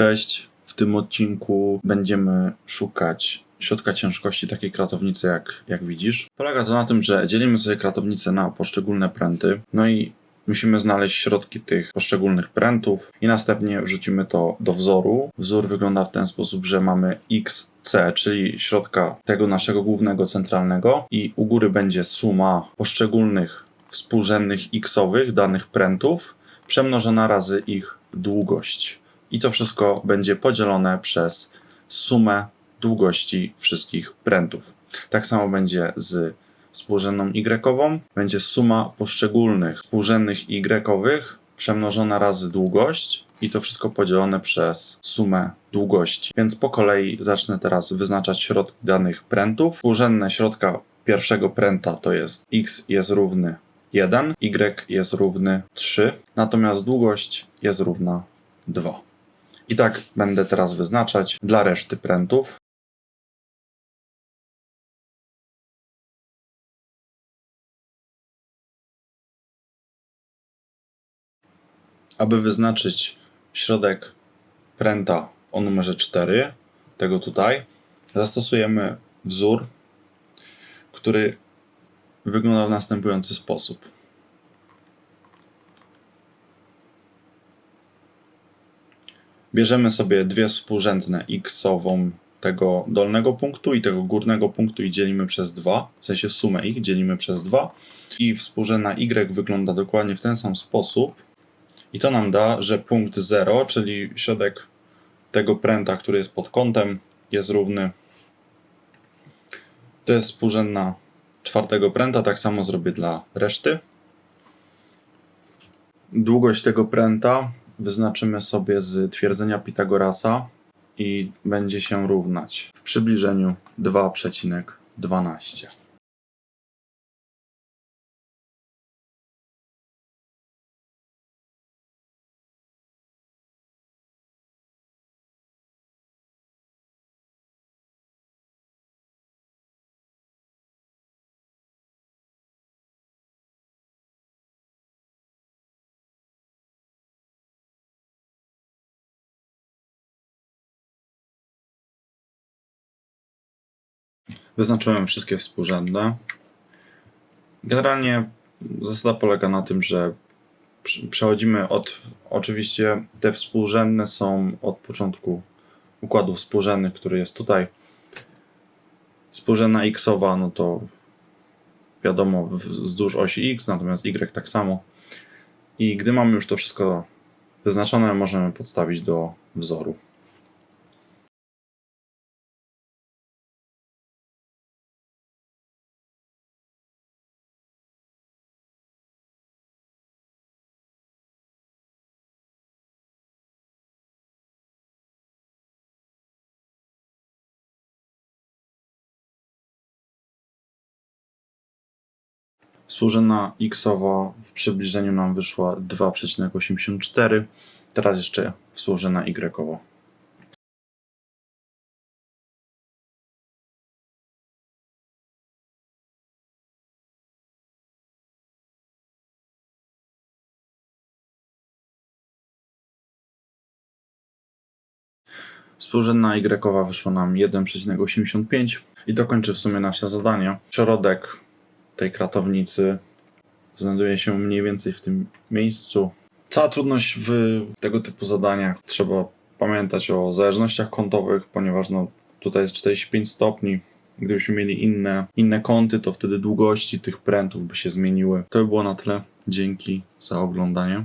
Cześć. W tym odcinku będziemy szukać środka ciężkości takiej kratownicy, jak, jak widzisz. Polega to na tym, że dzielimy sobie kratownicę na poszczególne pręty, no i musimy znaleźć środki tych poszczególnych prętów i następnie wrzucimy to do wzoru. Wzór wygląda w ten sposób, że mamy XC, czyli środka tego naszego głównego centralnego i u góry będzie suma poszczególnych współrzędnych xowych danych prętów przemnożona razy ich długość. I to wszystko będzie podzielone przez sumę długości wszystkich prętów. Tak samo będzie z współrzędną y, będzie suma poszczególnych współrzędnych y przemnożona razy długość i to wszystko podzielone przez sumę długości. Więc po kolei zacznę teraz wyznaczać środki danych prętów. Współrzędne środka pierwszego pręta to jest x jest równy 1, y jest równy 3, natomiast długość jest równa 2. I tak będę teraz wyznaczać dla reszty prętów. Aby wyznaczyć środek pręta o numerze 4, tego tutaj, zastosujemy wzór, który wygląda w następujący sposób. Bierzemy sobie dwie współrzędne x-ową tego dolnego punktu i tego górnego punktu i dzielimy przez 2, w sensie sumę ich dzielimy przez 2 i współrzędna y wygląda dokładnie w ten sam sposób. I to nam da, że punkt 0, czyli środek tego pręta, który jest pod kątem, jest równy. To jest współrzędna czwartego pręta, tak samo zrobię dla reszty. Długość tego pręta wyznaczymy sobie z twierdzenia Pitagorasa i będzie się równać w przybliżeniu 2,12. Wyznaczyłem wszystkie współrzędne. Generalnie zasada polega na tym, że przechodzimy od. Oczywiście te współrzędne są od początku układu współrzędnych, który jest tutaj. Współrzędna xowa, no to wiadomo, wzdłuż osi x, natomiast y tak samo. I gdy mamy już to wszystko wyznaczone, możemy podstawić do wzoru. Współrzędna xowa w przybliżeniu nam wyszła 2,84. Teraz jeszcze współrzędna y. Współrzędna y wyszła nam 1,85 i to kończy w sumie nasze zadanie. Środek tej kratownicy znajduje się mniej więcej w tym miejscu. Cała trudność w tego typu zadaniach trzeba pamiętać o zależnościach kątowych, ponieważ no, tutaj jest 45 stopni. Gdybyśmy mieli inne, inne kąty, to wtedy długości tych prętów by się zmieniły. To by było na tyle. Dzięki za oglądanie.